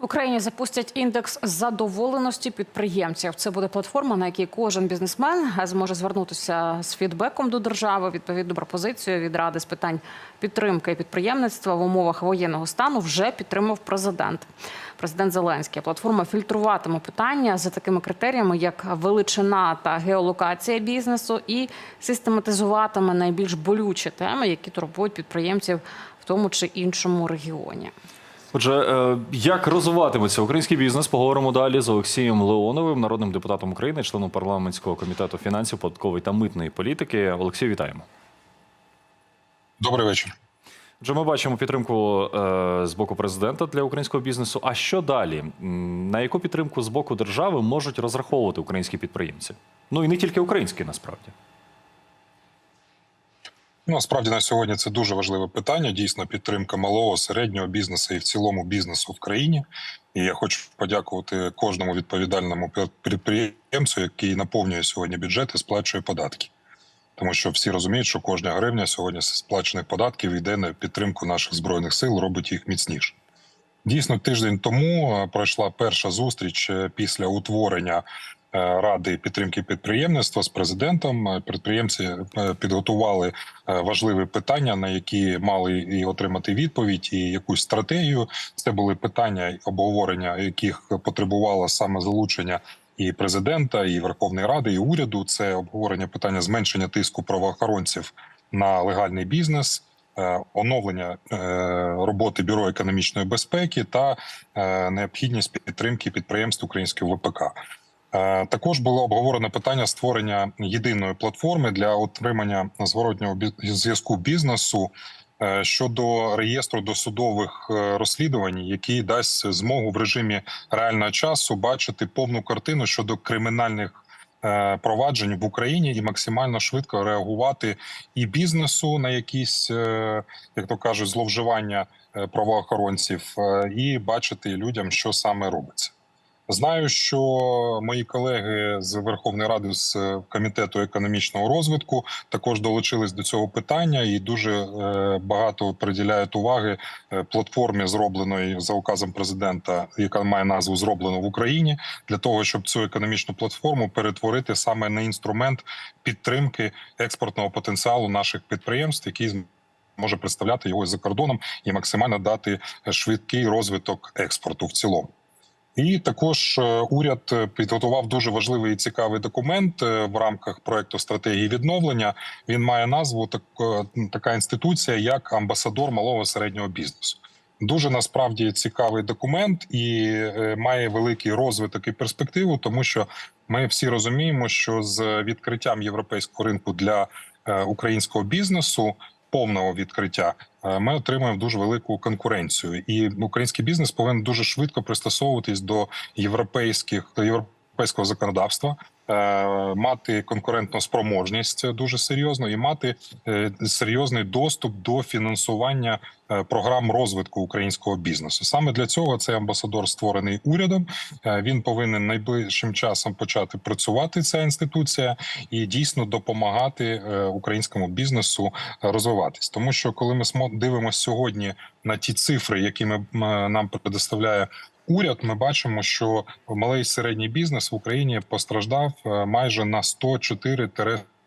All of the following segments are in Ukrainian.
В Україні запустять індекс задоволеності підприємців. Це буде платформа, на якій кожен бізнесмен зможе звернутися з фідбеком до держави. Відповідну пропозицію від ради з питань підтримки підприємництва в умовах воєнного стану вже підтримав президент. Президент Зеленський. Платформа фільтруватиме питання за такими критеріями, як величина та геолокація бізнесу, і систематизуватиме найбільш болючі теми, які турбують підприємців в тому чи іншому регіоні. Отже, е, як розвиватиметься український бізнес, поговоримо далі з Олексієм Леоновим, народним депутатом України, членом парламентського комітету фінансів, податкової та митної політики. Олексій, вітаємо. Добрий вечір. Отже, ми бачимо підтримку е, з боку президента для українського бізнесу. А що далі? На яку підтримку з боку держави можуть розраховувати українські підприємці? Ну і не тільки українські, насправді. Ну, насправді на сьогодні це дуже важливе питання. Дійсно, підтримка малого середнього бізнесу і в цілому бізнесу в країні. І я хочу подякувати кожному відповідальному підприємцю, який наповнює сьогодні бюджет і сплачує податки. Тому що всі розуміють, що кожна гривня сьогодні сплачених податків йде на підтримку наших збройних сил, робить їх міцніше. Дійсно, тиждень тому пройшла перша зустріч е, після утворення ради підтримки підприємництва з президентом. Е, Підприємці е, підготували е, важливі питання, на які мали і отримати відповідь, і якусь стратегію. Це були питання обговорення, яких потребувало саме залучення. І президента, і Верховної Ради, і уряду це обговорення питання зменшення тиску правоохоронців на легальний бізнес, е, оновлення е, роботи бюро економічної безпеки та е, необхідність підтримки підприємств українського ВПК. Е, Також було обговорено питання створення єдиної платформи для отримання зворотнього зв'язку бізнесу е, щодо реєстру досудових е, розслідувань, який дасть змогу в режимі реального часу бачити повну картину щодо кримінальних. Проваджень в Україні і максимально швидко реагувати і бізнесу на якісь, як то кажуть, зловживання правоохоронців, і бачити людям, що саме робиться. Знаю, що мої колеги з Верховної Ради з е, комітету економічного розвитку також долучились до цього питання і дуже е, багато приділяють уваги е, платформі, зробленої за указом президента, яка має назву зроблено в Україні, для того, щоб цю економічну платформу перетворити саме на інструмент підтримки експортного потенціалу наших підприємств, який може представляти його за кордоном і максимально дати швидкий розвиток експорту в цілому. І також е, уряд е, підготував дуже важливий і цікавий документ е, в рамках проекту стратегії відновлення. Він має назву так, така інституція, як амбасадор малого середнього бізнесу. Дуже насправді цікавий документ і має великий розвиток і перспективу, тому що ми всі розуміємо, що з відкриттям європейського ринку для українського бізнесу. Повного відкриття. Е, ми отримуємо дуже велику конкуренцію, і український бізнес повинен дуже швидко пристосовуватись до європейських до європейського законодавства, мати конкурентну спроможність дуже серйозно і мати е, серйозний доступ до фінансування е, програм розвитку українського бізнесу. Саме для цього цей амбасадор створений урядом. Е, Він повинен найближчим часом почати працювати. Ця інституція і дійсно допомагати е, українському бізнесу е, розвиватись. Тому що коли ми дивимося сьогодні на ті цифри, які ми, нам предоставляє уряд, ми бачимо, що малий і середній бізнес в Україні постраждав е, майже на 104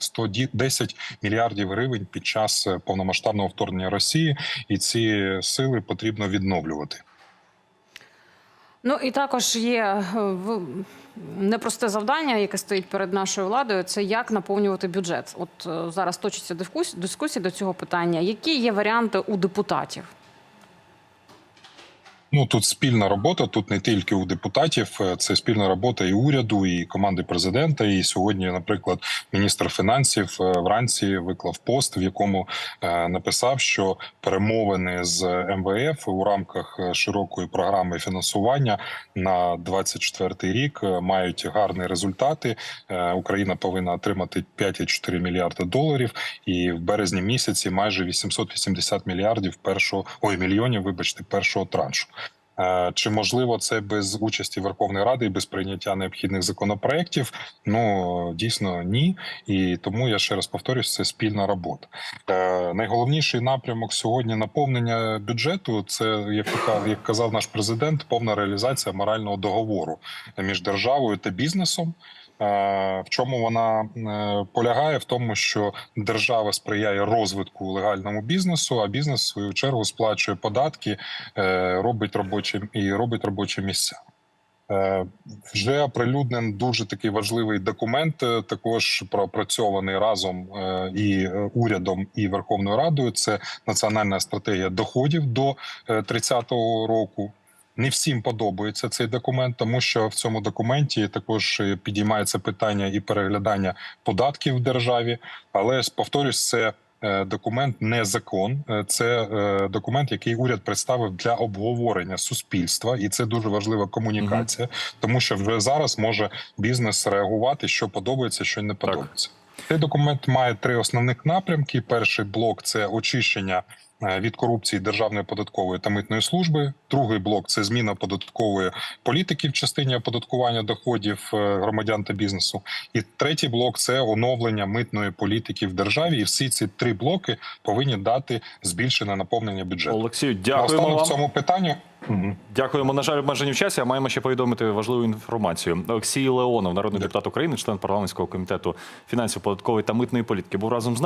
110 мільярдів гривень під час е, повномасштабного вторгнення Росії, і ці сили потрібно відновлювати. Ну і також є е, непросте завдання, яке стоїть перед нашою владою. Це як наповнювати бюджет. От е, зараз точиться дискус- дискусії до цього питання. Які є варіанти у депутатів? Ну тут спільна робота. Тут не тільки у депутатів, е, це спільна робота і уряду, і команди президента. І сьогодні, наприклад, міністр фінансів е, вранці виклав пост, в якому е, написав, що перемовини з МВФ у рамках широкої програми фінансування на 24 рік мають гарні результати. Україна повинна отримати 5,4 мільярди доларів, і в березні місяці майже 880 мільярдів першого ой мільйонів. Вибачте, першого траншу. Е, Чи можливо це без участі Верховної Ради і без прийняття необхідних законопроєктів? Ну дійсно ні. І тому я ще раз повторюсь, це спільна робота. Е, Найголовніший напрямок сьогодні наповнення бюджету. Це як казав наш президент, повна реалізація морального договору між державою та бізнесом. Е, В чому вона е, полягає? В тому, що держава сприяє розвитку легальному бізнесу, а бізнес в свою чергу сплачує податки, е, робить робочі і робить робочі місця. Вже оприлюднений дуже такий важливий документ, також пропрацьований разом і урядом і Верховною Радою. Це національна стратегія доходів до е, 30-го року. Не всім подобається цей документ, тому що в цьому документі також е, підіймається питання і переглядання податків в державі. Але повторюсь, це е, документ не закон, Е, це документ, який уряд представив для обговорення суспільства, і це дуже важлива комунікація, тому що вже зараз може бізнес реагувати, що подобається, що не подобається. Цей документ має три основних напрямки. Перший блок це очищення е, від корупції Державної податкової та митної служби. Другий блок це зміна податкової політики в частині оподаткування доходів е, громадян та бізнесу. І третій блок це оновлення митної політики в державі. І всі ці три блоки повинні дати збільшене наповнення бюджету. Олексію, дякуємо Наостанок вам. в цьому питанні. Дякуємо. На жаль, обмежені в часі. А маємо ще повідомити важливу інформацію. Олексій Леонов, народний депутат України, член парламентського комітету фінансів, податкової та митної політики, був разом з нами.